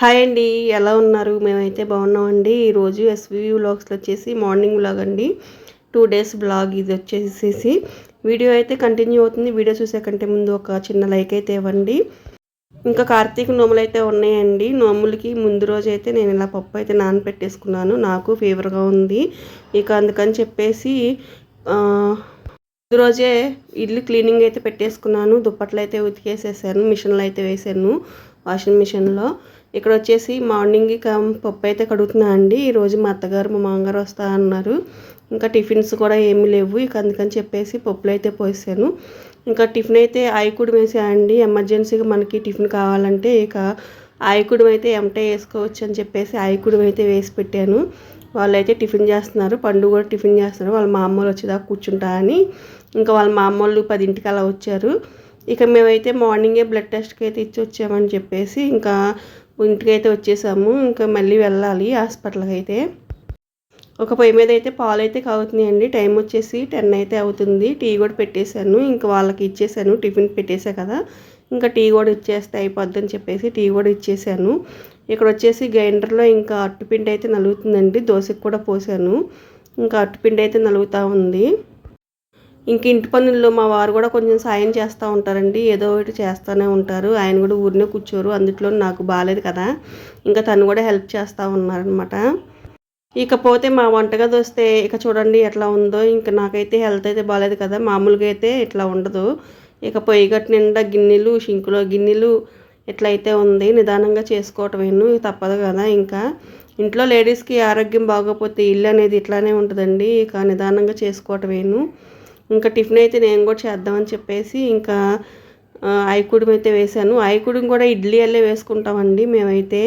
Hi అండి ఎలా ఉన్నారు? మేమైతే బాగున్నామండి. ఈరోజు ఎస్వి వ్లాగ్స్లో వచ్చేసి మార్నింగ్ వ్లాగ్ అండి. టూ డేస్ బ్లాగ్ ఇది వచ్చేసేసి. వీడియో అయితే కంటిన్యూ అవుతుంది. వీడియో చూసే కంటే ముందు ఒక చిన్న లైక్ అయితే ఇవ్వండి. ఇంకా కార్తీక నోములు అయితే ఉన్నాయండి. నోములకి ముందు రోజు అయితే నేను ఇలా పప్పు అయితే నానపెట్టేసుకున్నాను. నాకు ఫీవర్గా ఉంది. ఇక అందుకని చెప్పేసి ముందు రోజే ఇల్లు క్లీనింగ్ అయితే పెట్టేసుకున్నాను. దుప్పట్లు అయితే ఉతికేసేసాను. మిషన్లో అయితే వేసాను. వాషింగ్ మిషన్లో ఇక్కడ వచ్చేసి మార్నింగ్ ఇక పప్పు అయితే కడుగుతున్నా అండి. ఈరోజు మా అత్తగారు మా మామగారు వస్తా అన్నారు. ఇంకా టిఫిన్స్ కూడా ఏమీ లేవు. ఇక అందుకని చెప్పేసి పప్పులు అయితే పోసాను ఇంకా టిఫిన్ అయితే ఆయకుడు వేసాయండి ఎమర్జెన్సీగా మనకి టిఫిన్ కావాలంటే ఇక ఆయికుడు అయితే ఎంటే వేసుకోవచ్చు అని చెప్పేసి ఆయకుడు అయితే వేసి పెట్టాను. వాళ్ళైతే టిఫిన్ చేస్తున్నారు. పండు కూడా టిఫిన్ చేస్తున్నారు. వాళ్ళ మా అమ్మలు వచ్చేదాకా కూర్చుంటా అని. ఇంకా వాళ్ళ మా అమ్మోళ్ళు పదింటికి అలా వచ్చారు. ఇక మేమైతే మార్నింగే బ్లడ్ టెస్ట్కి అయితే ఇచ్చి వచ్చామని చెప్పేసి ఇంకా ఇంటికైతే వచ్చేసాము. ఇంకా మళ్ళీ వెళ్ళాలి హాస్పిటల్కి అయితే ఒక పొయ్యి మీద అయితే పాలు అయితే కాగుతున్నాయండి. టైం వచ్చేసి టెన్ అయితే అవుతుంది. టీ కూడా పెట్టేశాను. ఇంకా వాళ్ళకి ఇచ్చేసాను. టిఫిన్ పెట్టేశా కదా. ఇంకా టీ కూడా ఇచ్చేస్తే అయిపోద్ది అని చెప్పేసి టీ కూడా ఇచ్చేసాను ఇక్కడ వచ్చేసి గ్రైండర్లో ఇంకా అట్టుపిండి అయితే నలుగుతుందండి. దోశకు కూడా పోసాను. ఇంకా అట్టుపిండి అయితే నలుగుతూ ఉంది. ఇంక ఇంటి పనుల్లో మా వారు కూడా కొంచెం సాయం చేస్తూ ఉంటారండి. ఏదో ఒకటి చేస్తూనే ఉంటారు. ఆయన కూడా ఊరినే కూర్చోరు. అందుట్లో నాకు బాగాలేదు కదా. ఇంకా తను కూడా హెల్ప్ చేస్తూ ఉన్నారనమాట ఇకపోతే మా వంటగది వస్తే ఇక చూడండి ఎట్లా ఉందో. ఇంకా నాకైతే హెల్త్ అయితే బాగాలేదు కదా. మామూలుగా అయితే ఇట్లా ఉండదు. ఇక పొయ్యి గట్టు నిండా గిన్నెలు షింకులో గిన్నెలు ఎట్లయితే ఉంది నిదానంగా చేసుకోవటమేను తప్పదు కదా. ఇంకా ఇంట్లో లేడీస్కి ఆరోగ్యం బాగోకపోతే ఇల్లు అనేది ఇట్లానే ఉంటుందండి. ఇక నిదానంగా చేసుకోవటమేను ఇంకా టిఫిన్ అయితే నేను కూడా చేద్దామని చెప్పేసి ఇంకా ఐకుడుం అయితే వేసాను ఐకుడుం కూడా ఇడ్లీ అల్లే వేసుకుంటామండి మేమైతే.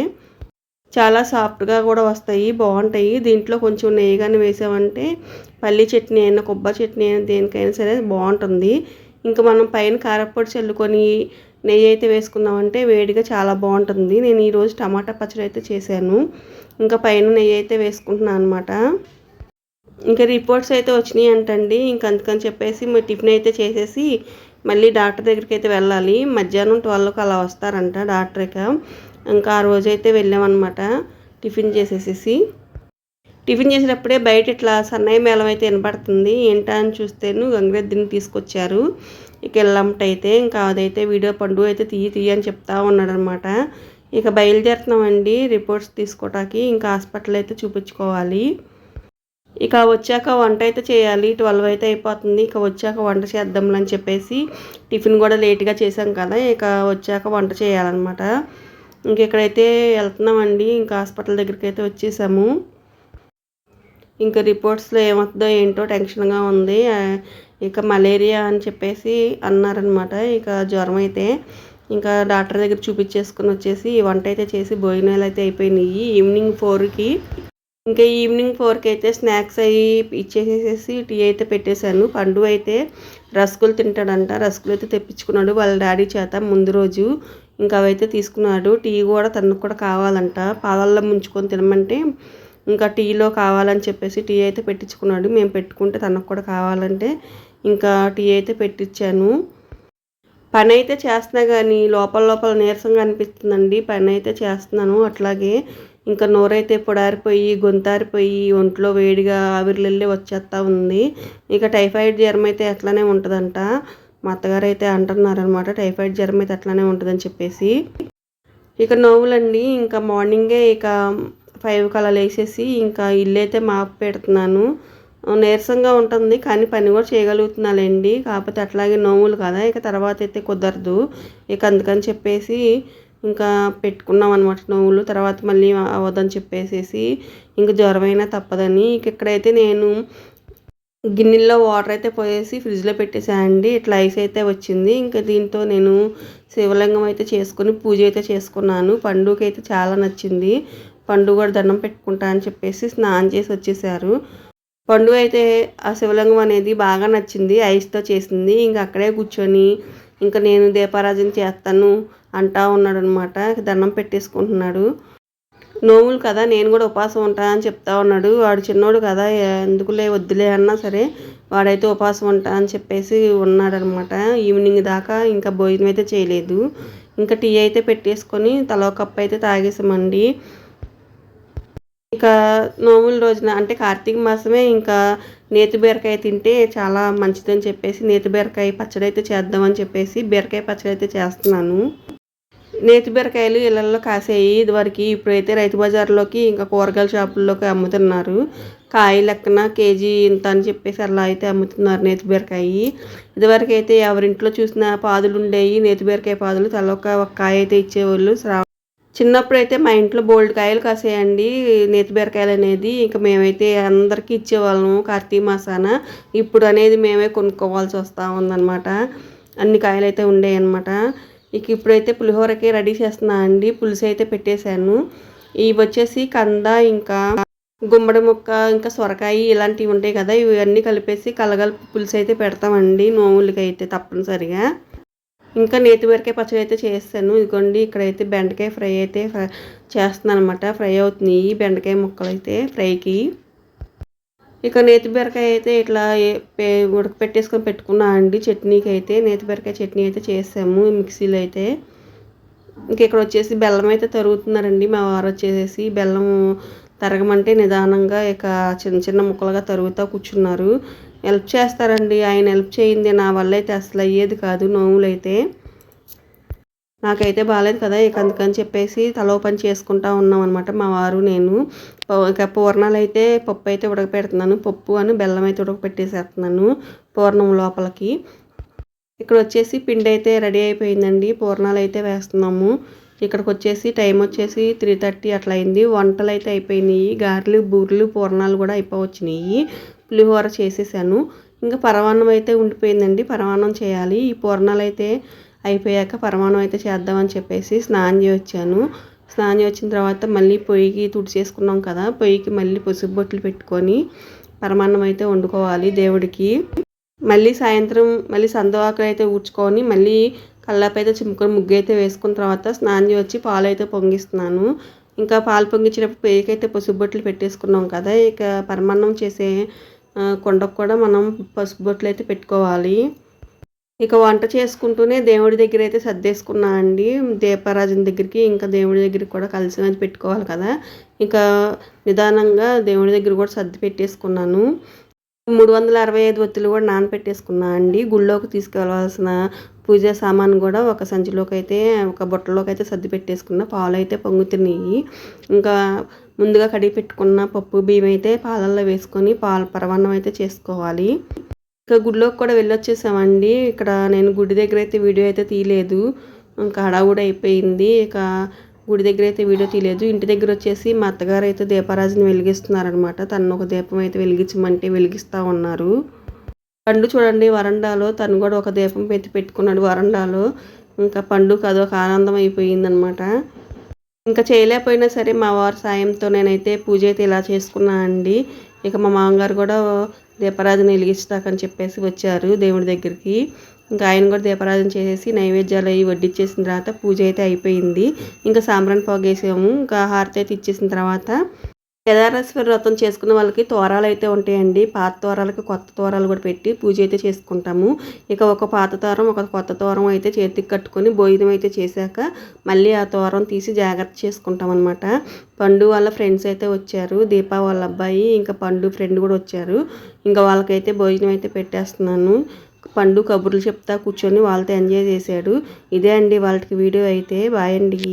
చాలా సాఫ్ట్గా కూడా వస్తాయి బాగుంటాయి. దీంట్లో కొంచెం నెయ్యి కానీ వేసామంటే పల్లి చట్నీ అయినా కొబ్బరి చట్నీ అయినా దేనికైనా సరే బాగుంటుంది. ఇంకా మనం పైన కారపొడి చల్లుకొని నెయ్యి అయితే వేసుకున్నామంటే వేడిగా చాలా బాగుంటుంది. నేను ఈరోజు టమాటా పచ్చడి అయితే చేశాను. ఇంకా పైన నెయ్యి అయితే వేసుకుంటున్నాను అనమాట ఇంకా రిపోర్ట్స్ అయితే వచ్చినాయి అంటండి. ఇంక అందుకని చెప్పేసి మీ టిఫిన్ అయితే చేసేసి మళ్ళీ డాక్టర్ దగ్గరికి అయితే వెళ్ళాలి. మధ్యాహ్నం ట్వెల్వ్కి అలా వస్తారంట డాక్టర్ ఇక. ఇంకా ఆ రోజు అయితే వెళ్ళామన్నమాట. టిఫిన్ చేసేసేసి. టిఫిన్ చేసేటప్పుడే బయట ఇట్లా సన్నయ్య మేళం అయితే వినపడుతుంది. ఏంటా అని చూస్తేను గంగిరెద్దిని తీసుకొచ్చారు. ఇక వెళ్ళమ్మట ఇంకా అదైతే వీడియో పండు అయితే తీయి తీయి అని చెప్తా ఉన్నాడు అనమాట ఇక బయలుదేరుతున్నామండి. రిపోర్ట్స్ తీసుకోవటానికి ఇంకా హాస్పిటల్ అయితే చూపించుకోవాలి. ఇక వచ్చాక వంట అయితే చేయాలి. ట్వెల్వ్ అయితే అయిపోతుంది. ఇక వచ్చాక వంట చేద్దాం అని చెప్పేసి టిఫిన్ కూడా లేట్గా చేసాం కదా. ఇక వచ్చాక వంట చేయాలన్నమాట. ఇంకెక్కడైతే వెళ్తున్నామండి. ఇంకా హాస్పిటల్ దగ్గరికి అయితే వచ్చేసాము. ఇంకా రిపోర్ట్స్లో ఏమవుతుందో ఏంటో టెన్షన్గా ఉంది. ఇక మలేరియా అని చెప్పేసి అన్నారనమాట ఇక జ్వరం అయితే. ఇంకా డాక్టర్ దగ్గర చూపించేసుకుని వచ్చేసి ఈ వంట అయితే చేసి భోజనాలు అయితే అయిపోయినాయి. ఈవినింగ్ ఫోర్కి ఇంకా ఈవినింగ్ ఫోర్కి అయితే స్నాక్స్ అవి ఇచ్చేసేసి టీ అయితే పెట్టేశాను. పండు అయితే రస్కులు తింటాడంట. రస్కులు అయితే తెప్పించుకున్నాడు వాళ్ళ డాడీ చేత ముందు రోజు. ఇంకా అవైతే తీసుకున్నాడు. టీ కూడా తనకు కూడా కావాలంట. పాలల్లో ముంచుకొని తినమంటే ఇంకా టీలో కావాలని చెప్పేసి టీ అయితే పెట్టించుకున్నాడు. మేము పెట్టుకుంటే తనకు కూడా కావాలంటే ఇంకా టీ అయితే పెట్టించాను పని అయితే చేస్తున్నా కానీ లోపల లోపల నీరసంగా అనిపిస్తుందండి. పని అయితే చేస్తున్నాను. అట్లాగే ఇంకా నోరైతే పొడారిపోయి గొంతారిపోయి ఒంట్లో వేడిగా ఆవిరిలెళ్ళి వచ్చేస్తా ఉంది. ఇక టైఫాయిడ్ జ్వరం అయితే అట్లానే ఉంటుందంట. మా అత్తగారు అయితే అంటున్నారనమాట టైఫాయిడ్ జ్వరం అయితే అట్లానే ఉంటుందని చెప్పేసి. ఇక నోవులండి ఇంకా మార్నింగే ఇక ఫైవ్ అలా లేసేసి ఇంకా ఇల్లు అయితే మాపు పెడుతున్నాను. నీరసంగా ఉంటుంది కానీ పని కూడా చేయగలుగుతున్నానండి కాకపోతే అట్లాగే నోములు కదా ఇక తర్వాత అయితే కుదరదు. ఇక అందుకని చెప్పేసి ఇంకా పెట్టుకున్నాం అనమాట నవ్వులు తర్వాత మళ్ళీ అవ్వదని చెప్పేసేసి ఇంకా జ్వరమైనా తప్పదని. ఇక ఇక్కడైతే నేను గిన్నెల్లో వాటర్ అయితే పోసేసి ఫ్రిడ్జ్లో పెట్టేసానండి ఇట్లా ఐస్ అయితే వచ్చింది. ఇంకా దీంతో నేను శివలింగం అయితే చేసుకొని పూజ అయితే చేసుకున్నాను. పండుగ అయితే చాలా నచ్చింది. పండుగ కూడా దండం పెట్టుకుంటా అని చెప్పేసి స్నానం చేసి వచ్చేసారు. పండుగ అయితే ఆ శివలింగం అనేది బాగా నచ్చింది. ఐస్తో చేసింది. ఇంకా అక్కడే కూర్చొని ఇంకా నేను దీపారాజన చేస్తాను అంటా ఉన్నాడు అనమాట దండం పెట్టేసుకుంటున్నాడు. నోములు కదా నేను కూడా ఉపాసం ఉంటా అని చెప్తా ఉన్నాడు. వాడు చిన్నోడు కదా ఎందుకులే వద్దులే అన్నా సరే వాడైతే ఉపాసం ఉంటా అని చెప్పేసి ఉన్నాడనమాట ఈవినింగ్ దాకా ఇంకా భోజనం అయితే చేయలేదు. ఇంకా టీ అయితే పెట్టేసుకొని తలో కప్పు అయితే తాగేసామండి. ఇంకా నోముల రోజున అంటే కార్తీక మాసమే ఇంకా నేతి బీరకాయ తింటే చాలా మంచిదని చెప్పేసి నేతి బీరకాయ పచ్చడి అయితే చేద్దామని చెప్పేసి బీరకాయ పచ్చడి అయితే చేస్తున్నాను. నేతి బీరకాయలు ఇళ్ళలో కాసేయి ఇదివరకు ఇప్పుడైతే రైతు బజార్లోకి ఇంకా కూరగాయల షాపుల్లోకి అమ్ముతున్నారు. కాయ లెక్కన కేజీ ఇంత అని చెప్పేసి అలా అయితే అమ్ముతున్నారు నేతి బీరకాయ. ఇదివరకు అయితే ఎవరింట్లో చూసిన పాదులు ఉండేవి నేతి బీరకాయ పాదులు తలొక ఒక కాయ అయితే ఇచ్చేవాళ్ళు. చిన్నప్పుడు అయితే మా ఇంట్లో బోల్డ్ కాయలు కాసేయండి నేతి బీరకాయలు అనేది ఇంకా మేమైతే అందరికీ ఇచ్చేవాళ్ళము కార్తీక మాసాన. ఇప్పుడు అనేది మేమే కొనుక్కోవాల్సి వస్తూ ఉందన్నమాట. అన్ని కాయలు అయితే ఉండేవి అనమాట ఇక ఇప్పుడైతే పులిహోరకి రెడీ చేస్తున్నా అండి. పులుసు అయితే పెట్టేశాను. ఇవి వచ్చేసి కంద ఇంకా గుమ్మడి ముక్క ఇంకా సొరకాయ ఇలాంటివి ఉంటాయి కదా ఇవన్నీ కలిపేసి కలగలిపి పులుసు అయితే పెడతామండి. నోములకి అయితే తప్పనిసరిగా. ఇంకా నేతి బీరకాయ పచ్చడి అయితే చేస్తాను. ఇదిగోండి ఇక్కడైతే బెండకాయ ఫ్రై అయితే చేస్తున్నాను అనమాట ఫ్రై అవుతున్నాయి బెండకాయ ముక్కలు అయితే ఫ్రైకి. ఇక నేతి బీరకాయ అయితే ఇట్లా ఉడకపెట్టేసుకొని పెట్టుకున్నా అండి. చట్నీకి అయితే నేతి బీరకాయ చట్నీ అయితే చేసాము మిక్సీలో అయితే. ఇంక ఇక్కడ వచ్చేసి బెల్లం అయితే తరుగుతున్నారండి. మా వారు వచ్చేసి బెల్లం తరగమంటే నిదానంగా ఇక చిన్న చిన్న ముక్కలుగా తరుగుతూ కూర్చున్నారు. హెల్ప్ చేస్తారండి. ఆయన హెల్ప్ చేయింది నా వల్ల అయితే అసలు అయ్యేది కాదు నోములు అయితే నాకైతే బాగాలేదు కదా ఇక అందుకని చెప్పేసి తలో పని చేసుకుంటా ఉన్నాం అనమాట మా వారు నేను. ఇక పూర్ణాలు అయితే పప్పు అయితే ఉడకపెడుతున్నాను. పప్పు అని బెల్లం అయితే ఉడకపెట్టేసేస్తున్నాను పూర్ణం లోపలికి. ఇక్కడ వచ్చేసి పిండి అయితే రెడీ అయిపోయిందండి. పూర్ణాలు అయితే వేస్తున్నాము. ఇక్కడికి వచ్చేసి టైం వచ్చేసి త్రీ థర్టీ అట్లా అయింది వంటలు అయితే అయిపోయినాయి. గారెలు బూరెలు పూర్ణాలు కూడా అయిపోవచ్చినాయి. పులిహోర చేసేసాను. ఇంకా పరమాన్నం అయితే ఉండిపోయిందండి. పరమాన్నం చేయాలి. ఈ పూర్ణాలు అయితే అయిపోయాక పరమాన్నం అయితే చేద్దామని చెప్పేసి స్నానం చేయొచ్చాను స్నానం వచ్చిన తర్వాత మళ్ళీ పొయ్యికి తుడిచేసుకున్నాం కదా. పొయ్యికి మళ్ళీ పసుపు బొట్లు పెట్టుకొని పరమాన్నం అయితే వండుకోవాలి దేవుడికి. మళ్ళీ సాయంత్రం మళ్ళీ సందవాకులు అయితే ఊడ్చుకొని మళ్ళీ కల్లాపైతే అయితే చిమ్ముకొని ముగ్గు అయితే వేసుకున్న తర్వాత స్నానం వచ్చి పాలు అయితే పొంగిస్తున్నాను. ఇంకా పాలు పొంగించినప్పుడు పేకైతే పసుపు బొట్లు పెట్టేసుకున్నాం కదా. ఇక పరమాన్నం చేసే కొండకు కూడా మనం పసుపు బొట్లు అయితే పెట్టుకోవాలి. ఇక వంట చేసుకుంటూనే దేవుడి దగ్గర అయితే సర్దేసుకున్నా అండి. దీపారాజుని దగ్గరికి ఇంకా దేవుడి దగ్గరికి కూడా కలిసి పెట్టుకోవాలి కదా. ఇంకా నిదానంగా దేవుడి దగ్గర కూడా సర్ది పెట్టేసుకున్నాను. మూడు వందల అరవై ఐదు ఒత్తులు కూడా నానపెట్టేసుకున్నా అండి. గుళ్ళోకి తీసుకెళ్ళవలసిన పూజ సామాన్ కూడా ఒక సంచిలోకి అయితే ఒక బుట్టలోకి అయితే సర్ది పెట్టేసుకున్న. పాలు అయితే పొంగుతున్నాయి. ఇంకా ముందుగా కడిగి పెట్టుకున్న పప్పు బియ్యం అయితే పాలల్లో వేసుకొని పాల పరవాన్నం అయితే చేసుకోవాలి. ఇంకా గుడిలోకి కూడా వెళ్ళొచ్చేసామండి. ఇక్కడ నేను గుడి దగ్గర అయితే వీడియో అయితే తీయలేదు. ఇంకా హడావుడి అయిపోయింది. ఇక గుడి దగ్గర అయితే వీడియో తీయలేదు. ఇంటి దగ్గర వచ్చేసి మా అత్తగారు అయితే దీపారాజుని వెలిగిస్తున్నారనమాట. తను ఒక దీపం అయితే వెలిగించమంటే వెలిగిస్తూ ఉన్నారు. పండు చూడండి వరండాలో తను కూడా ఒక దీపం పెట్టి పెట్టుకున్నాడు వరండాలో. ఇంకా పండుగ అదొక ఆనందం అయిపోయిందనమాట. ఇంకా చేయలేకపోయినా సరే మా వారి సాయంతో నేనైతే పూజ అయితే ఇలా చేసుకున్నా అండి. ఇక మా మామగారు కూడా దీపారాధన వెలిగిస్తాకని చెప్పేసి వచ్చారు దేవుడి దగ్గరికి. ఇంకా ఆయన కూడా దీపారాధన చేసేసి నైవేద్యాలు అవి వడ్డిచ్చేసిన తర్వాత పూజ అయితే అయిపోయింది. ఇంకా సాంబ్రాన్ పోగేసాము. ఇంకా హారతి అయితే ఇచ్చేసిన తర్వాత కేదారేశ్వర వ్రతం చేసుకున్న వాళ్ళకి తోరాలు అయితే ఉంటాయండి. పాత తోరాలకి కొత్త తోరాలు కూడా పెట్టి పూజ అయితే చేసుకుంటాము. ఇక ఒక పాత తోరం ఒక కొత్త తోరం అయితే చేతికి కట్టుకొని భోజనం అయితే చేశాక మళ్ళీ ఆ తోరం తీసి జాగ్రత్త చేసుకుంటాం అనమాట పండు వాళ్ళ ఫ్రెండ్స్ అయితే వచ్చారు. దీపా వాళ్ళ అబ్బాయి ఇంకా పండు ఫ్రెండ్ కూడా వచ్చారు. ఇంకా వాళ్ళకైతే భోజనం అయితే పెట్టేస్తున్నాను. పండు కబుర్లు చెప్తా కూర్చొని వాళ్ళతో ఎంజాయ్ చేశాడు. ఇదే అండి వాళ్ళకి వీడియో అయితే. బాయ్ అండి.